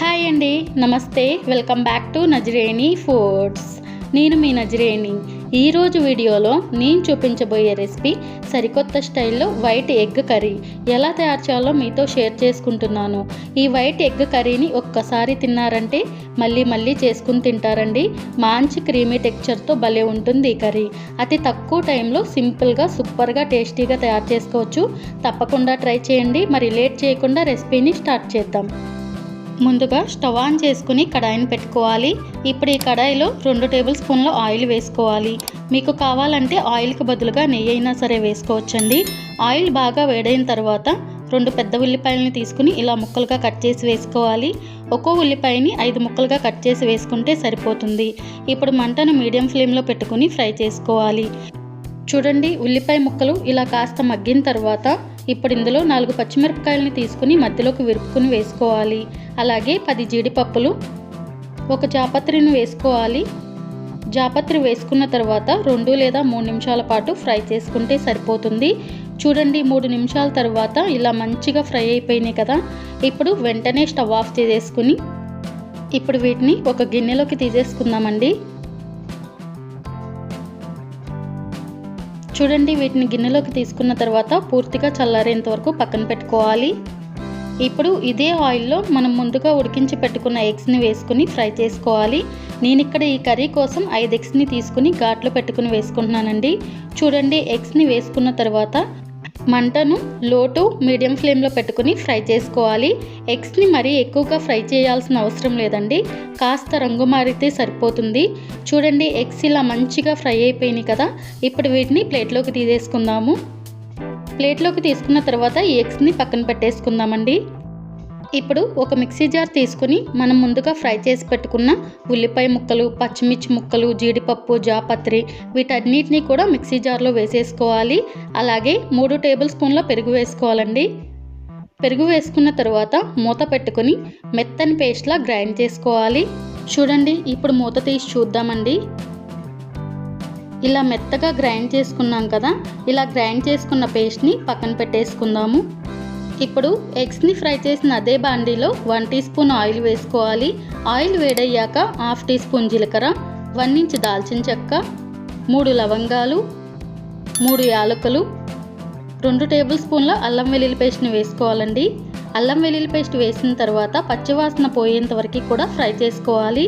Hi అండి నమస్తే welcome back to Nazareni foods. నేను మీ నజరేణి. ఈరోజు వీడియోలో నేను చూపించబోయే రెసిపీ సరికొత్త స్టైల్లో వైట్ ఎగ్ కర్రీ. ఎలా తయారు చేయాలో మీతో షేర్ చేసుకుంటున్నాను. ఈ వైట్ ఎగ్ కర్రీని ఒక్కసారి తిన్నారంటే మళ్ళీ మళ్ళీ చేసుకుని తింటారండి. మంచి క్రీమీ టెక్చర్తో భలే ఉంటుంది ఈ కర్రీ. అతి తక్కువ టైంలో సింపుల్గా సూపర్గా టేస్టీగా తయారు చేసుకోవచ్చు. తప్పకుండా ట్రై చేయండి. మరి లేట్ చేయకుండా రెసిపీని స్టార్ట్ చేద్దాం. ముందుగా స్టవ్ ఆన్ చేసుకుని కడాయిని పెట్టుకోవాలి. ఇప్పుడు ఈ కడాయిలో రెండు టేబుల్ స్పూన్ల ఆయిల్ వేసుకోవాలి. మీకు కావాలంటే ఆయిల్కి బదులుగా నెయ్యి అయినా సరే వేసుకోవచ్చండి. ఆయిల్ బాగా వేడైన తర్వాత రెండు పెద్ద ఉల్లిపాయలని తీసుకుని ఇలా ముక్కలుగా కట్ చేసి వేసుకోవాలి. ఒక్కో ఉల్లిపాయని ఐదు ముక్కలుగా కట్ చేసి వేసుకుంటే సరిపోతుంది. ఇప్పుడు మంటను మీడియం ఫ్లేమ్లో పెట్టుకుని ఫ్రై చేసుకోవాలి. చూడండి ఉల్లిపాయ ముక్కలు ఇలా కాస్త మగ్గిన తర్వాత ఇప్పుడు ఇందులో నాలుగు పచ్చిమిరపకాయలని తీసుకుని మధ్యలోకి విరుపుకుని వేసుకోవాలి. అలాగే పది జీడిపప్పులు ఒక జాపత్రిని వేసుకోవాలి. జాపత్రి వేసుకున్న తర్వాత రెండు లేదా మూడు నిమిషాల పాటు ఫ్రై చేసుకుంటే సరిపోతుంది. చూడండి మూడు నిమిషాల తర్వాత ఇలా మంచిగా ఫ్రై అయిపోయినాయి కదా. ఇప్పుడు వెంటనే స్టవ్ ఆఫ్ చేసేసుకుని ఇప్పుడు వీటిని ఒక గిన్నెలోకి తీసేసుకుందామండి. చూడండి వీటిని గిన్నెలోకి తీసుకున్న తర్వాత పూర్తిగా చల్లారేంత వరకు పక్కన పెట్టుకోవాలి. ఇప్పుడు ఇదే ఆయిల్లో మనం ముందుగా ఉడికించి పెట్టుకున్న ఎగ్స్ని వేసుకుని ఫ్రై చేసుకోవాలి. నేను ఇక్కడ ఈ కర్రీ కోసం ఐదు ఎగ్స్ని తీసుకుని ఘాట్లో పెట్టుకుని వేసుకుంటున్నానండి. చూడండి ఎగ్స్ని వేసుకున్న తర్వాత మంటను లో టు మీడియం ఫ్లేమ్లో పెట్టుకుని ఫ్రై చేసుకోవాలి. ఎగ్స్ని మరీ ఎక్కువగా ఫ్రై చేయాల్సిన అవసరం లేదండి. కాస్త రంగు మారితే సరిపోతుంది. చూడండి ఎగ్స్ ఇలా మంచిగా ఫ్రై అయిపోయినాయి కదా. ఇప్పుడు వీటిని ప్లేట్లోకి తీసేసుకుందాము. ప్లేట్లోకి తీసుకున్న తర్వాత ఈ ఎగ్స్ని పక్కన పెట్టేసుకుందామండి. ఇప్పుడు ఒక మిక్సీ జార్ తీసుకుని మనం ముందుగా ఫ్రై చేసి పెట్టుకున్న ఉల్లిపాయ ముక్కలు పచ్చిమిర్చి ముక్కలు జీడిపప్పు జాపత్రి వీటన్నిటిని కూడా మిక్సీ జార్లో వేసేసుకోవాలి. అలాగే మూడు టేబుల్ స్పూన్ల పెరుగు వేసుకోవాలండి. పెరుగు వేసుకున్న తర్వాత మూత పెట్టుకుని మెత్తని పేస్ట్లా గ్రైండ్ చేసుకోవాలి. చూడండి ఇప్పుడు మూత తీసి చూద్దామండి. ఇలా మెత్తగా గ్రైండ్ చేసుకున్నాం కదా ఇలా గ్రైండ్ చేసుకున్న పేస్ట్ని పక్కన పెట్టేసుకుందాము. ఇప్పుడు ఎగ్స్ని ఫ్రై చేసిన అదే బాండీలో వన్ టీ స్పూన్ ఆయిల్ వేసుకోవాలి. ఆయిల్ వేడయ్యాక హాఫ్ టీ స్పూన్ జీలకర్ర వన్ ఇంచ్ దాల్చిన చెక్క మూడు లవంగాలు మూడు యాలకులు రెండు టేబుల్ స్పూన్ల అల్లం వెల్లుల్లి పేస్ట్ని వేసుకోవాలండి. అల్లం వెల్లుల్లి పేస్ట్ వేసిన తర్వాత పచ్చివాసన పోయేంత వరకు కూడా ఫ్రై చేసుకోవాలి.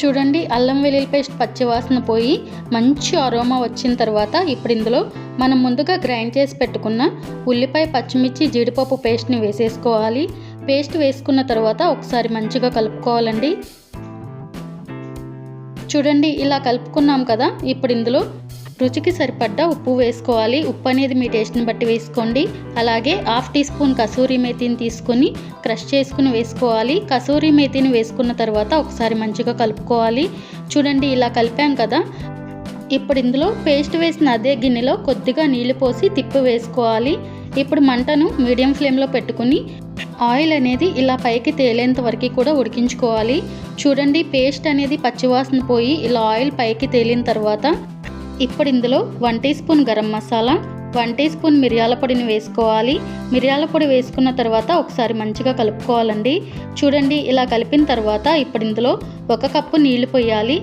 చూడండి అల్లం వెల్లుల్లి పేస్ట్ పచ్చివాసన పోయి మంచి అరోమా వచ్చిన తర్వాత ఇప్పుడు ఇందులో మనం ముందుగా గ్రైండ్ చేసి పెట్టుకున్న ఉల్లిపాయ పచ్చిమిర్చి జీడిపప్పు పేస్ట్ని వేసేసుకోవాలి. పేస్ట్ వేసుకున్న తర్వాత ఒకసారి మంచిగా కలుపుకోవాలండి. చూడండి ఇలా కలుపుకున్నాం కదా. ఇప్పుడు ఇందులో రుచికి సరిపడ్డ ఉప్పు వేసుకోవాలి. ఉప్పు అనేది మీ టేస్ట్ని బట్టి వేసుకోండి. అలాగే హాఫ్ టీ స్పూన్ కసూరి మేతిని తీసుకొని క్రష్ చేసుకుని వేసుకోవాలి. కసూరి మేతిని వేసుకున్న తర్వాత ఒకసారి మంచిగా కలుపుకోవాలి. చూడండి ఇలా కలిపాం కదా. ఇప్పుడు ఇందులో పేస్ట్ వేసిన అదే గిన్నెలో కొద్దిగా నీళ్ళు పోసి తిప్పి వేసుకోవాలి. ఇప్పుడు మంటను మీడియం ఫ్లేమ్లో పెట్టుకుని ఆయిల్ అనేది ఇలా పైకి తేలేంత వరకు కూడా ఉడికించుకోవాలి. చూడండి పేస్ట్ అనేది పచ్చివాసన పోయి ఇలా ఆయిల్ పైకి తేలిన తర్వాత ఇప్పుడు ఇందులో one teaspoon garam masala one teaspoon మిరియాల పొడిని వేసుకోవాలి. మిరియాల పొడి వేసుకున్న తర్వాత ఒకసారి మంచిగా కలుపుకోవాలండి. చూడండి ఇలా కలిపిన తర్వాత ఇప్పుడు ఇందులో ఒక కప్పు నీళ్ళు పోయాలి.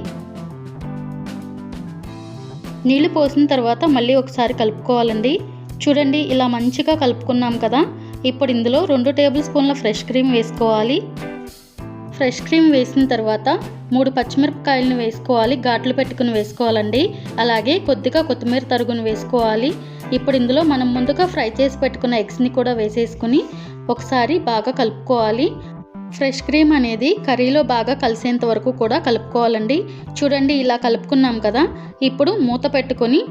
నీళ్ళు పోసిన తర్వాత మళ్ళీ ఒకసారి కలుపుకోవాలండి. చూడండి ఇలా మంచిగా కలుపుకున్నాం కదా. ఇప్పుడు ఇందులో రెండు టేబుల్ స్పూన్ల ఫ్రెష్ క్రీమ్ వేసుకోవాలి. ఫ్రెష్ క్రీమ్ వేసిన తర్వాత మూడు పచ్చిమిరపకాయలను వేసుకోవాలి. ఘాట్లు పెట్టుకుని వేసుకోవాలండి. అలాగే కొద్దిగా కొత్తిమీర తరుగును వేసుకోవాలి. ఇప్పుడు ఇందులో మనం ముందుగా ఫ్రై చేసి పెట్టుకున్న ఎగ్స్ని కూడా వేసేసుకుని ఒకసారి బాగా కలుపుకోవాలి. ఫ్రెష్ క్రీమ్ అనేది కర్రీలో బాగా కలిసేంత వరకు కూడా కలుపుకోవాలండి. చూడండి ఇలా కలుపుకున్నాం కదా. ఇప్పుడు మూత పెట్టుకొని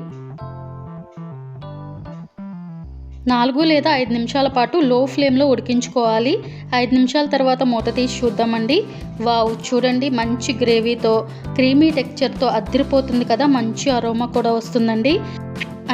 నాలుగు లేదా ఐదు నిమిషాల పాటు లో ఫ్లేమ్లో ఉడికించుకోవాలి. ఐదు నిమిషాల తర్వాత మూత తీసి చూద్దామండి. వావ్ చూడండి మంచి గ్రేవీతో క్రీమీ టెక్చర్తో అద్దరిపోతుంది కదా. మంచి అరోమా కూడా వస్తుందండి.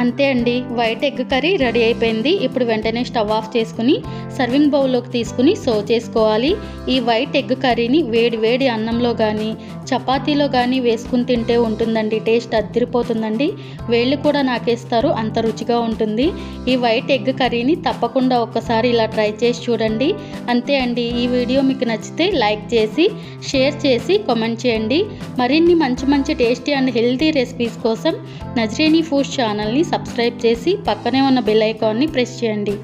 అంతే అండి వైట్ ఎగ్ కర్రీ రెడీ అయిపోయింది. ఇప్పుడు వెంటనే స్టవ్ ఆఫ్ చేసుకుని సర్వింగ్ బౌల్లోకి తీసుకుని సర్వ్ చేసుకోవాలి. ఈ వైట్ ఎగ్ కర్రీని వేడి వేడి అన్నంలో కానీ చపాతీలో కానీ వేసుకుని తింటే ఉంటుందండి టేస్ట్ అద్దరిపోతుందండి. వేళ్ళు కూడా నాకేస్తారు అంత రుచిగా ఉంటుంది. ఈ వైట్ ఎగ్ కర్రీని తప్పకుండా ఒక్కసారి ఇలా ట్రై చేసి చూడండి. అంతే అండి ఈ వీడియో మీకు నచ్చితే లైక్ చేసి షేర్ చేసి కామెంట్ చేయండి. మరిన్ని మంచి మంచి టేస్టీ అండ్ హెల్తీ రెసిపీస్ కోసం నజరేనీ ఛానల్ని ఛానల్ని సబ్స్క్రైబ్ చేసి పక్కనే ఉన్న బెల్ ఐకాన్ని ప్రెస్ చేయండి.